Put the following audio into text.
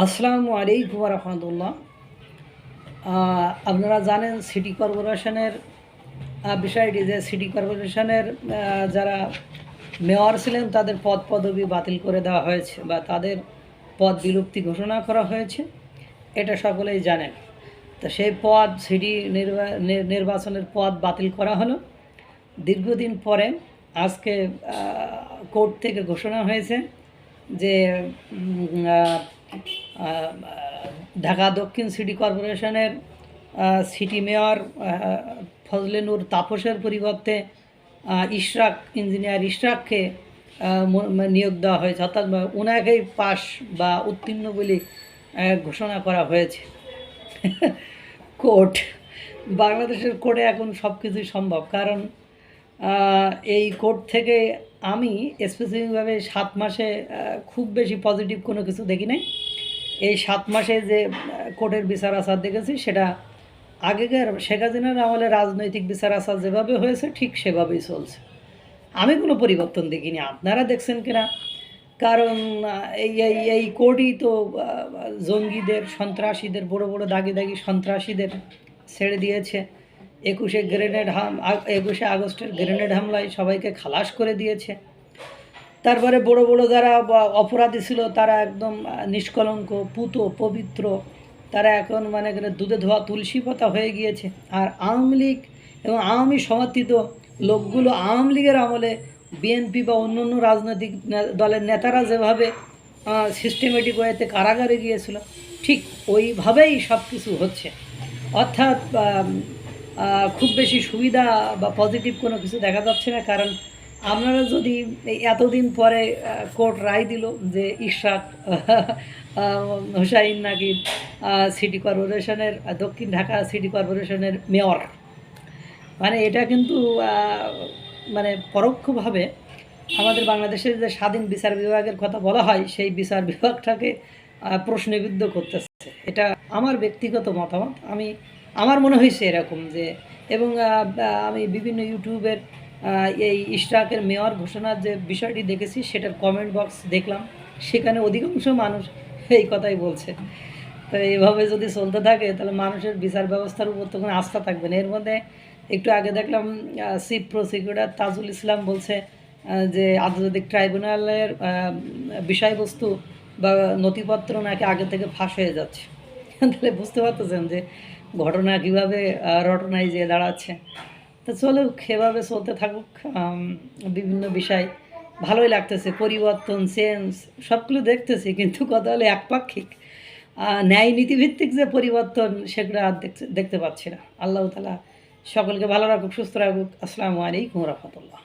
আসসালামু আলাইকুম রহমতুল্লাহ। আপনারা জানেন সিটি কর্পোরেশনের বিষয়টি যে সিটি কর্পোরেশনের যারা মেয়র ছিলেন তাদের পদ পদবি বাতিল করে দেওয়া হয়েছে বা তাদের পদ বিলুপ্তি ঘোষণা করা হয়েছে, এটা সকলেই জানেন। তো সেই পদ, সিটি নির্বাচনের পদ বাতিল করা হলো। দীর্ঘদিন পরে আজকে কোর্ট থেকে ঘোষণা হয়েছে যে ঢাকা দক্ষিণ সিটি কর্পোরেশনের সিটি মেয়র ফজলে নূর তাপসের পরিবর্তে ইশরাক, ইঞ্জিনিয়ার ইশরাককে নিয়োগ দেওয়া হয়েছে। অর্থাৎ ওনাকেই পাস বা উত্তীর্ণ বলে ঘোষণা করা হয়েছে। কোর্ট, বাংলাদেশের কোর্টে এখন সব কিছুই সম্ভব। কারণ এই কোর্ট থেকে আমি স্পেসিফিকভাবে সাত মাসে খুব বেশি পজিটিভ কোনো কিছু দেখি নাই। এই সাত মাসে যে কোর্টের বিচার আচার দেখেছি, সেটা আগেকার শেখ হাসিনার আমলে রাজনৈতিক বিচার আচার যেভাবে হয়েছে, ঠিক সেভাবেই চলছে। আমি কোনো পরিবর্তন দেখিনি, আপনারা দেখছেন কিনা? কারণ এই এই এই কোর্টই তো জঙ্গিদের, সন্ত্রাসীদের, বড় বড় দাগি দাগি সন্ত্রাসীদের ছেড়ে দিয়েছে। একুশে গ্রেনেড হাম একুশে আগস্টের গ্রেনেড হামলায় সবাইকে খালাস করে দিয়েছে। তারপরে বড় বড় যারা অপরাধী ছিল, তারা একদম নিষ্কলঙ্ক, পুত, পবিত্র, তারা এখন মানে দুধে ধোয়া তুলসী পাতা হয়ে গিয়েছে। আর আওয়ামী লীগ এবং আওয়ামী সমর্থিত লোকগুলো আওয়ামী লীগের আমলে বিএনপি বা অন্য অন্য রাজনৈতিক দলের নেতারা যেভাবে সিস্টেমেটিক ওয়েতে কারাগারে গিয়েছিল, ঠিক ওইভাবেই সব কিছু হচ্ছে। অর্থাৎ খুব বেশি সুবিধা বা পজিটিভ কোনো কিছু দেখা যাচ্ছে না, কারণ আপনারা যদি এতদিন পরে কোর্ট রায় দিল যে ইশরাক হুসাইন নাকি সিটি কর্পোরেশনের, দক্ষিণ ঢাকা সিটি কর্পোরেশনের মেয়র মানে এটা কিন্তু মানে পরোক্ষভাবে আমাদের বাংলাদেশের যে স্বাধীন বিচার বিভাগের কথা বলা হয়, সেই বিচার বিভাগটাকে প্রশ্নবিদ্ধ করতেছে। এটা আমার ব্যক্তিগত মতামত। আমি, আমার মনে হয়েছে এরকম যে, এবং আমি বিভিন্ন ইউটিউবের এই ইশরাকের মেয়র ঘোষণার যে বিষয়টি দেখেছি, সেটার কমেন্ট বক্স দেখলাম। সেখানে অধিকাংশ মানুষ এই কথাই বলছে। তো এইভাবে যদি চলতে থাকে, তাহলে মানুষের বিচার ব্যবস্থার উপর তো কোনো আস্থা থাকবে না। এর মধ্যে একটু আগে দেখলাম চিফ প্রসিকিউটর তাজুল ইসলাম বলছে যে আন্তর্জাতিক ট্রাইব্যুনালের বিষয়বস্তু বা নথিপত্র নাকি আগে থেকে ফাঁস হয়ে যাচ্ছে। তাহলে বুঝতে পারতেছেন যে ঘটনা কীভাবে রটনায় যেয়ে দাঁড়াচ্ছে। তো চলুক এভাবে চলতে থাকুক বিভিন্ন বিষয় ভালোই লাগতেছে, পরিবর্তন চেঞ্জ সবগুলো দেখতেছি, কিন্তু কথা হলো একপাক্ষিক ন্যায় নীতিভিত্তিক যে পরিবর্তন, সেগুলো আর দেখতে দেখতে পাচ্ছি না। আল্লাহ তালা সকলকে ভালো রাখুক, সুস্থ রাখুক। আসসালামু আলাইকুম রহমতুল্লাহ।